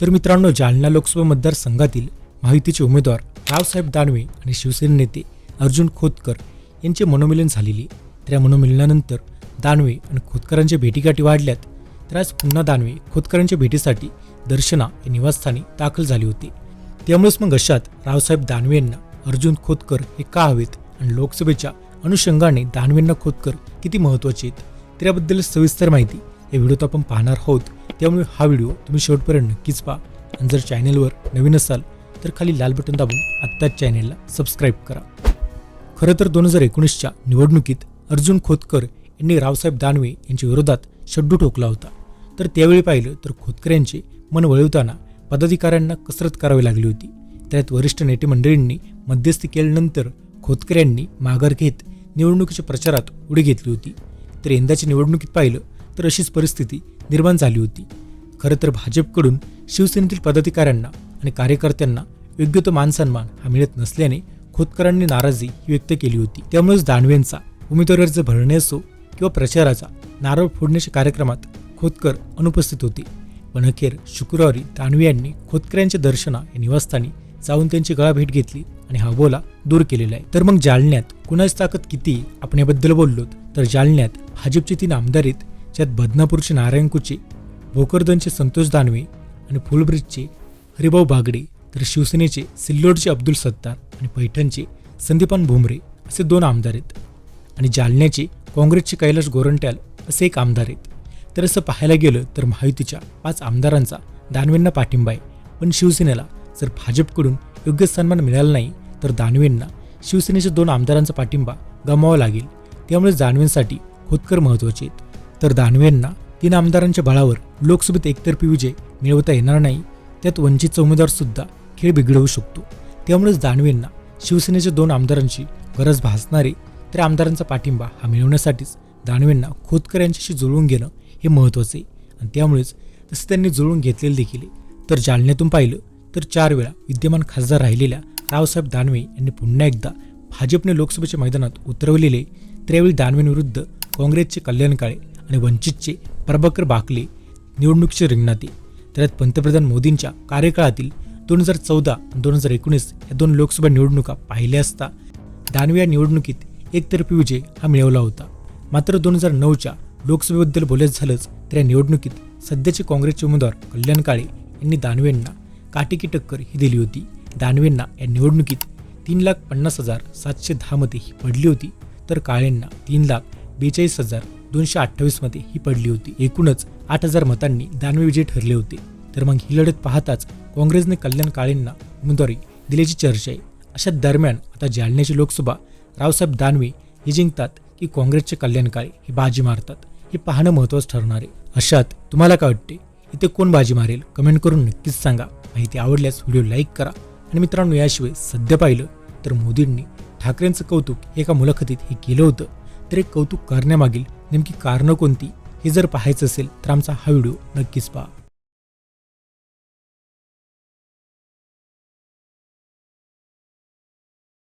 तर मित्रांनो जालना लोकसभा मतदारसंघातील माहितीचे उमेदवार रावसाहेब दानवे आणि शिवसेना नेते अर्जुन खोतकर यांचे मनोमिलन झालेले तर या मनोमिलनानंतर दानवे आणि खोतकरांच्या भेटीगाठी वाढल्यात. तर आज पुन्हा दानवे खोतकरांच्या भेटीसाठी दर्शना या निवासस्थानी दाखल झाली होती. त्यामुळेच मग अशात रावसाहेब दानवे यांना अर्जुन खोतकर हे का हवेत आणि लोकसभेच्या अनुषंगाने दानवेंना खोतकर किती महत्त्वाचे आहेत? तर याबद्दल सविस्तर माहिती या व्हिडिओत आपण पाहणार आहोत. त्यामुळे हा व्हिडिओ तुम्ही शेवटपर्यंत नक्कीच पहा. आणि जर चॅनेलवर नवीन असाल तर खाली लाल बटन दाबून आत्ताच चॅनेलला सबस्क्राईब करा. खरं तर दोन हजार एकोणीसच्या निवडणुकीत अर्जुन खोतकर यांनी रावसाहेब दानवे यांच्या विरोधात शड्डू ठोकला होता. तर त्यावेळी पाहिलं तर खोतकर यांचे मन वळवताना पदाधिकाऱ्यांना कसरत करावी लागली होती. त्यात वरिष्ठ नेते मंडळींनी मध्यस्थी केल्यानंतर खोतकर यांनी माघार घेत निवडणुकीच्या प्रचारात उडी घेतली होती. तर यंदाच्या निवडणुकीत पाहिलं तर अशीच परिस्थिती निर्माण झाली होती. खरं तर भाजपकडून शिवसेनेतील पदाधिकाऱ्यांना आणि कार्यकर्त्यांना योग्य तो मानसन्मान हा मिळत नसल्याने खोतकरांनी नाराजी व्यक्त केली होती. त्यामुळेच दानवेंचा उमेदवारी अर्ज भरणे असो किंवा प्रचाराचा नारळ फोडण्याच्या कार्यक्रमात खोतकर अनुपस्थित होते. पण अखेर शुक्रवारी दानवे यांनी खोतकरांच्या दर्शना या निवासस्थानी जाऊन त्यांची गळा भेट घेतली आणि हा बोला दूर केलेला आहे. तर मग जालन्यात कुणाची ताकद किती आपण याबद्दल बोललो तर जालन्यात भाजपचे तीन आमदारीत ज्यात बदनापूरचे नारायण कुचे भोकरदनचे संतोष दानवे आणि फुलब्रिजचे हरिभाऊ बागडे तर शिवसेनेचे सिल्लोडचे अब्दुल सत्तार आणि पैठणचे संदीपान भुमरे असे दोन आमदार आहेत. आणि जालन्याचे काँग्रेसचे कैलाश गोरंट्याल असे एक आमदार आहेत. तर असं पाहायला गेलं तर महायुतीच्या पाच आमदारांचा दानवेंना पाठिंबा आहे. पण शिवसेनेला जर भाजपकडून योग्य सन्मान मिळाला नाही तर दानवेंना शिवसेनेच्या दोन आमदारांचा पाठिंबा गमावा लागेल. त्यामुळे दानवेंसाठी खोतकर महत्त्वाचे आहेत. तर दानवेंना तीन आमदारांच्या बळावर लोकसभेत एकतर्फी विजय मिळवता येणार नाही त्यात वंचितचा उमेदवारसुद्धा खेळ बिघडवू शकतो. त्यामुळेच दानवेंना शिवसेनेच्या दोन आमदारांची गरज भासणारे तर आमदारांचा पाठिंबा हा मिळवण्यासाठीच दानवेंना खोतकर यांच्याशी जुळवून घेणं हे महत्त्वाचं आहे. आणि त्यामुळेच तसं त्यांनी जुळवून घेतलेलं देखील तर जालन्यातून पाहिलं तर चार वेळा विद्यमान खासदार राहिलेल्या रावसाहेब दानवे यांनी पुन्हा एकदा भाजपने लोकसभेच्या मैदानात उतरवलेले त्यावेळी दानवेंविरुद्ध काँग्रेसचे कल्याण काळे आणि वंचितचे प्रभाकर बाकले निवडणुकीचे रिंगणात त्यात पंतप्रधान मोदींच्या कार्यकाळातील दोन हजार चौदा आणि दोन हजार एकोणीस या दोन लोकसभा निवडणुका पाहिल्या असता दानवे या निवडणुकीत एकतर्फी विजय हा मिळवला होता. मात्र दोन हजार नऊच्या लोकसभेबद्दल बोलायचं झालंच तर या निवडणुकीत सध्याचे काँग्रेसचे उमेदवार कल्याण काळे यांनी दानवेंना काटेकी टक्कर ही दिली होती. दानवेंना या निवडणुकीत तीन लाख पन्नास हजार सातशे दहामध्ये ही पडली होती तर काळेंना तीन लाख बेचाळीस हजार दोनशे अठ्ठावीसमध्ये ही पडली होती. एकूणच आठ हजार मतांनी दानवे विजयी ठरले होते. तर मग ही लढत पाहताच काँग्रेसने कल्याण काळेंना उमेदवारी दिल्याची चर्चा आहे. अशा दरम्यान आता जालन्याची लोकसभा रावसाहेब दानवे हे जिंकतात की काँग्रेसचे कल्याण काळे हे बाजी मारतात. हे पाहणं महत्त्वाचं ठरणार आहे. अशात तुम्हाला काय वाटते? इथे कोण बाजी मारेल? कमेंट करून नक्कीच सांगा. माहिती आवडल्यास व्हिडिओ लाईक करा. आणि मित्रांनो याशिवाय सध्या पाहिलं तर मोदींनी ठाकरेंचं कौतुक एका मुलाखतीत हे केलं होतं. तर एक कौतुक करण्यामागील नेमकी कारणं कोणती हे जर पाहायचं असेल तर आमचा हा व्हिडिओ नक्कीच पहा.